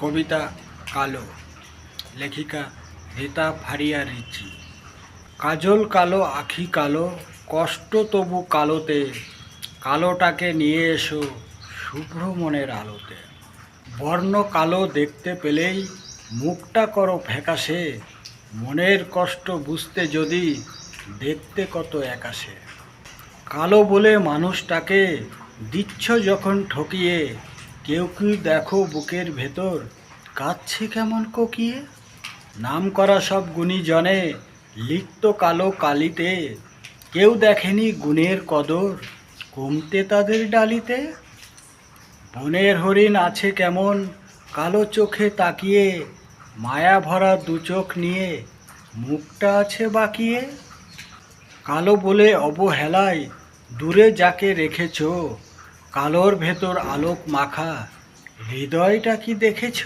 কবিতা কালো, লেখিকা রীতা ফারিয়া রিচি। কাজল কালো, আখি কালো, কষ্ট তবু কালোতে, কালোটাকে নিয়ে এসো শুভ্র মনের আলোতে। বর্ণ কালো দেখতে পেলেই মুখটা করো ফ্যাকাশে, মনের কষ্ট বুঝতে যদি দেখতে কত একাশে। কালো বলে মানুষটাকে দিচ্ছ যখন ঠকিয়ে কেউ কি দেখো বুকের ভেতর? কাঁদছে কেমন কোকিয়ে? নাম করা সব গুণীজনে লিপ্ত কালো কালিতে। কেউ দেখেনি গুণের কদর কমতে তাদের ডালিতে? বনের হরিণ আছে কেমন কালো চোখে তাকিয়ে? মায়া ভরা দু চোখ নিয়ে মুখটা আছে বাকিয়ে? কালো বলে অবহেলায় দূরে যাকে রেখেছ? কালোর ভেতর আলোক মাখা। হৃদয়টা কি দেখেছ?